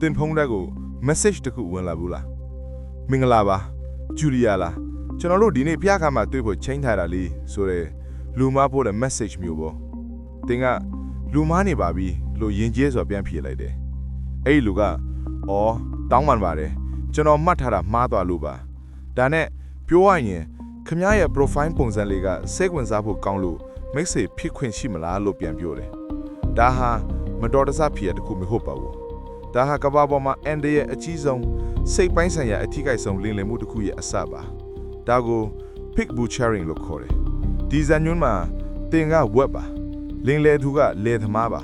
တင်ဖုန်းတက်ကို message တစ်ခုဝင်လာဘူးလားမင်္ဂလာပါဂျူလီယာလားကျွန်တော်တို့ဒီနေ့ဖျားခါမှာတွေ့ဖို့ချိန်ထားတာလေးဆိုရဲလူမပို့တဲ့ message မျိုးပေါ့တင်ကလူမနေပါပြီလို့ယဉ်ကျေးစွာပြန်ဖြေလိုက်တယ်အဲ့ဒီလူကအော်တောင်းပန်ပါတယ်ကျွန်တော်မှတ်ထားတာမှားသွားလို့ပါဒါနဲ့ပြောရရင်ခမရဲ့ profile ပုံစံလေးကစိတ်ဝင်စားဖို့ကောင်းလို့မိတ်ဆွေဖြစ်ခွင့်ရှိမလားလို့ပြန်ပြောတယ်ဒါဟာမတော်တဆဖြစ်ရတခုမဟုတ်ပါဘူး ဒါဟာကမ္ဘာပေါ်မှာအန်ဒရဲ့အကြီးဆုံးစိတ်ပိုင်းဆိုင်ရာအထီးကိဆုံးလင်းလည်မှုတစ်ခုရဲ့အစပါဒါကို pig butchering လို့ခေါ်တယ်ဒီဇန်ညွန်းမှာတင်ကဝက်ပါလင်းလေသူကလေသမားပါ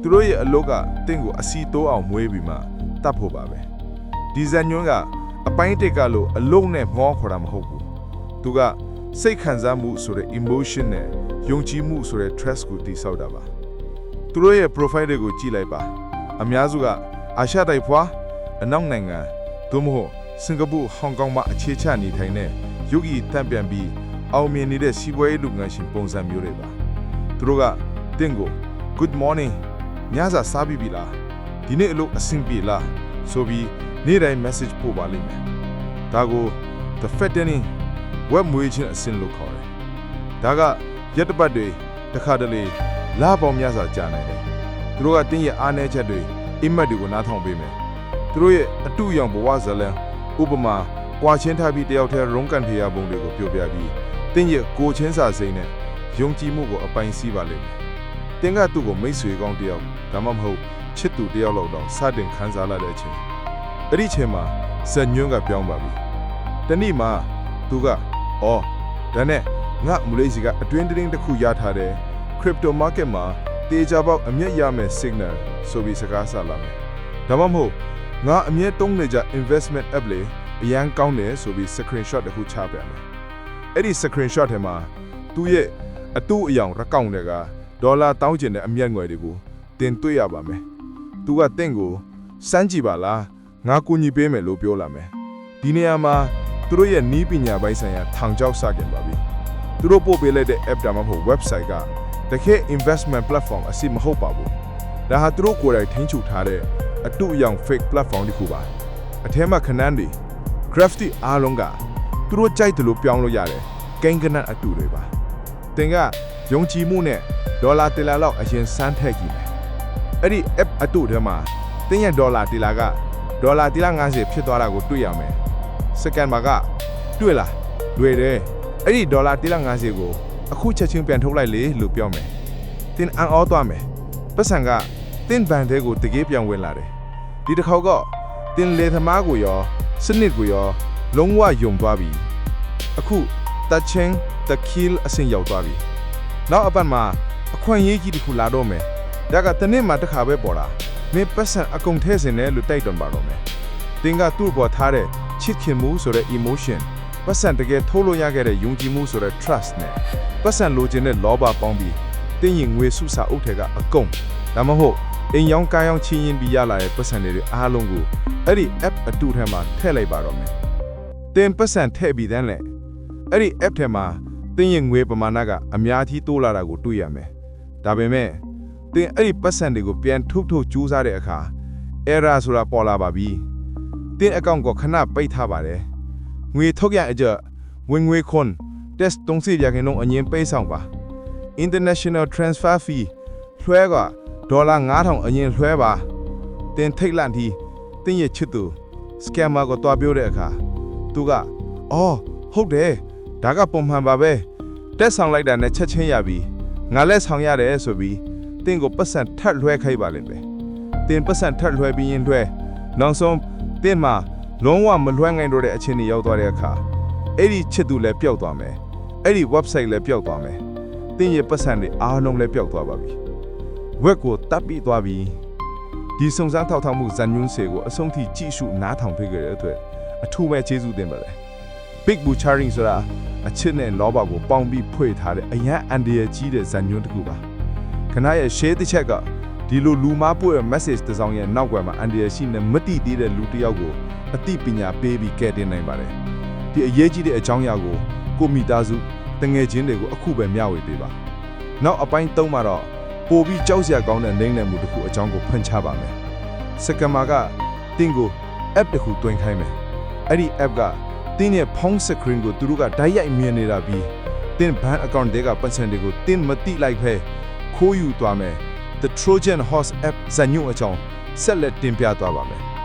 သူတို့ရဲ့အလုပ်ကတင့်ကိုအစီတိုးအောင်မွေးပြီးမှတတ်ဖို့ပါပဲဒီဇန်ညွန်းကအပိုင်းတစ်ကလို့အလုံးနဲ့မောခေါ်တာမဟုတ်ဘူးသူကစိတ်ခံစားမှုဆိုတဲ့ emotion နဲ့ယုံကြည်မှုဆိုတဲ့ trust ကိုတည်ဆောက်တာပါသူတို့ရဲ့ profile တွေကိုကြည့်လိုက်ပါအများစုက အာရှတိုက်ဖွာအနောက်နိုင်ငံသို့မဟုတ်စင်ကာပူဟောင်ကောင်မှာအခြေချနေထိုင်တဲ့ယုဂီတန့်ပြန်ပြီးအောင်မြင်နေတဲ့စီးပွားရေးလုပ်ငန်းရှင်ပုံစံမျိုးတွေပါသူတို့ကတင့်ကို good morning ညစာစားပြီးပြီလားဒီနေ့အလုပ်အဆင်ပြေလားဆိုပြီးနေ့တိုင်း message ပို့ပါလိမ့်မယ်ဒါကို the fattening web မွေးခြင်းအဆင့်လို့ခေါ်တယ်ဒါကရက်တစ်ပတ်တွေတစ်ခါတလေလာပေါင်းများစွာကြာနိုင်တယ်သူတို့ကတင်းရဲ့အားနည်းချက်တွေ အိမ်မက်တွေကိုနားထောင်ပေးမယ်သူတို့ရဲ့အတူရောင်ဘဝဇလံဥပမာကွာချင်းထားပြီးတယောက်တည်းရုံးကန်ထေရပုံတွေကိုပြောပြပြီးတင်းရဲ့ကိုချင်းစာစိမ့်နဲ့ယုံကြည်မှုကိုအပိုင်စီးပါလိမ့်မယ်တင်းကသူ့ကိုမိတ်ဆွေကောင်းတယောက်ဒါမှမဟုတ်ချစ်သူတယောက်လောက်တော့စတင်ခံစားလာတဲ့အချိန်အဲ့ဒီချိန်မှာဇက်ညွန်းကပြောင်းပါပြီတနေ့မှာသူကအော်ဒါနဲ့ငါမူလေးစီကအတွင်းတင်းတစ်ခုရထားတယ် crypto market မှာ တေချာပေါက်အမျက်ရမယ် signal ဆိုပြီးစကားဆလာမယ်။ဒါမှမဟုတ်ငါအမျက်တုံးနေကြ investment app လေးအရန်ကောင်းတယ်ဆိုပြီး screenshot တစ်ခုချပြမယ်။အဲ့ဒီ screenshot ထဲမှာသူ့ရဲ့အတူအယောင်ရက်ကောင်တွေကဒေါ်လာတောင်းကျင်တဲ့အမျက်ငွေတွေကိုတင်တွေ့ရပါမယ်။သူကတင့်ကိုစမ်းကြည့်ပါလားငါကူညီပေးမယ်လို့ပြောလာမယ်။ဒီနေရာမှာသူတို့ရဲ့နီးပညာပိုင်းဆိုင်ရာထောင်ချောက်စကြင်ပါပြီ။သူတို့ပို့ပေးလိုက်တဲ့ app ဒါမှမဟုတ် website က တကယ် investment platform အစီမဟုတ်ပါဘူး။ဒါဟာသူတို့ကိုယ်တိုင်ထိန်းချုပ်ထားတဲ့အတူအယောင် fake platform တစ်ခုပါ။အထဲမှာခဏန်းတွေ crafty အားလုံးကသူတို့ကြိုက်တယ်လို့ပြောင်းလို့ရတယ်။ကိန်းကနတ်အတူတွေပါ။တင်ကယုံကြည်မှုနဲ့ဒေါ်လာတလာလောက်အရင်စမ်းထည့်ကြည့်မယ်။အဲ့ဒီ app အတူထဲမှာတင်းရဲ့ဒေါ်လာတလာကဒေါ်လာ150ဖြစ်သွားတာကိုတွေ့ရမယ်။ second မှာကတွေ့လားတွေ့တယ်။အဲ့ဒီဒေါ်လာ150ကို အခုချက်ချင်းပြန်ထုတ်လိုက်လေလို့ပြောမယ်။တင်အန်အောသွားမယ်။ပတ်စံကတင်ဘန်တဲ့ကိုတကယ်ပြန်ဝင်လာတယ်။ဒီတစ်ခေါက်ကတင်လေသမားကိုရောစနစ်ကိုရောလုံးဝယုံသွားပြီ။အခုတချင်းတကီလ်အဆင်ရောက်သွားပြီ။နောက်အပတ်မှာအခွင့်အရေးကြီးတစ်ခုလာတော့မယ်။ဒါကတနေ့မှတစ်ခါပဲပေါ်လာ။မင်းပတ်စံအကုန်ထဲစင်တယ်လို့တိုက်တွန်းပါတော့မယ်။တင်ကသူ့ပေါ်ထားတဲ့ချစ်ခင်မှုဆိုတဲ့ emotion ပတ်စံတကယ်ထိုးလို့ရခဲ့တဲ့ယုံကြည်မှုဆိုတဲ့ trust နဲ့ပတ်စံလိုချင်တဲ့လောဘပေါင်းပြီးတင်းရင်ငွေစုစာအုပ်ထဲကအကုန်ဒါမှမဟုတ်အိမ်ရောင်းကားရောင်းချင်းရင်ပြီးရလာတဲ့ပတ်စံတွေအားလုံးကိုအဲ့ဒီ app အတူထဲမှာထည့်လိုက်ပါတော့မယ်တင်ပတ်စံထည့်ပြီးတဲ့နဲ့အဲ့ဒီ app ထဲမှာတင်းရင်ငွေပမာဏကအများကြီးတိုးလာတာကိုတွေ့ရမယ်ဒါပေမဲ့တင်အဲ့ဒီပတ်စံတွေကိုပြန်ထုတ်ထုတ်ကြိုးစားတဲ့အခါ error ဆိုတာပေါ်လာပါပြီတင်အကောင့်ကိုခဏပိတ်ထားပါတယ် ငွေထုတ်ရအကြဝင်ငွေခွန် test 30ရာခိုင်နှုန်းအငင်းပေးဆောင်ပါ international transfer fee လွှဲကဒေါ်လာ9000အရင်လွှဲပါတင်ထိတ်လန့်တီတင်းရဲ့ချစ်သူ scammer ကိုတွားပြောတဲ့အခါသူကအော်ဟုတ်တယ်ဒါကပုံမှန်ပါပဲတက်ဆောင်လိုက်တာနဲ့ချက်ချင်းရပြီငါလက်ဆောင်ရတယ်ဆိုပြီးတင်းကိုပတ်စံထပ်လွှဲခိုင်းပါလိမ့်မယ်တင်းပတ်စံထပ်လွှဲပြီးရင်လွှဲနောက်ဆုံးတင်းမှာ လုံးဝမလွှဲနိုင်တော့တဲ့အခြေအနေရောက်သွားတဲ့အခါအဲ့ဒီချစ်သူလည်းပျောက်သွားမယ်အဲ့ဒီ website လည်းပျောက်သွားမယ်တင်းရဲ့ပတ်စံတွေအားလုံးလည်းပျောက်သွားပါပြီဝက်ကိုတပ်ပြီးသွားပြီဒီစုံစမ်းထောက်ထောက်မှုဇန်ညွန်းစေကိုအဆုံးထိကြည့်ရှုနားထောင်ပေးကြတဲ့အတွက်အထူးပဲကျေးဇူးတင်ပါတယ် Big Butchering ဆိုတာအချစ်နဲ့လောဘကိုပေါင်းပြီးဖွေထားတဲ့အရန်အန်ဒီရကြီးတဲ့ဇန်ညွန်းတစ်ခုပါခဏရဲ့ share တစ်ချက်ကဒီလိုလူမားပို့ရဲ့ message တစ်စောင်ရဲ့နောက်ွယ်မှာအန်ဒီရရှိနေမတိသေးတဲ့လူတစ်ယောက်ကို အသိပညာပေးပြီးကဲတင်နိုင်ပါတယ်ဒီအရေးကြီးတဲ့အကြောင်းအရာကိုကိုမိသားစုတငယ်ချင်းတွေကိုအခုပဲမျှဝေပေးပါနောက်အပိုင်း၃မှာတော့ပိုပြီးကြောက်စရာကောင်းတဲ့နိုင်နယ်မှုတစ်ခုအကြောင်းကိုဖွင့်ချပါမယ်စကမာကတင်းကို app တစ်ခုတွင်ခိုင်းမယ်အဲ့ဒီ app ကတင်းရဲ့ဖုန်း screen ကိုသူတို့ကဓာတ်ရိုက်မြင်နေတာပြီးတင်း bank account တွေကပတ်စံတွေကိုတင်းမတိလိုက်ဖဲခိုးယူသွားမယ် The Trojan Horse app ဇာညုံအကြောင်းဆက်လက်တင်ပြသွားပါမယ်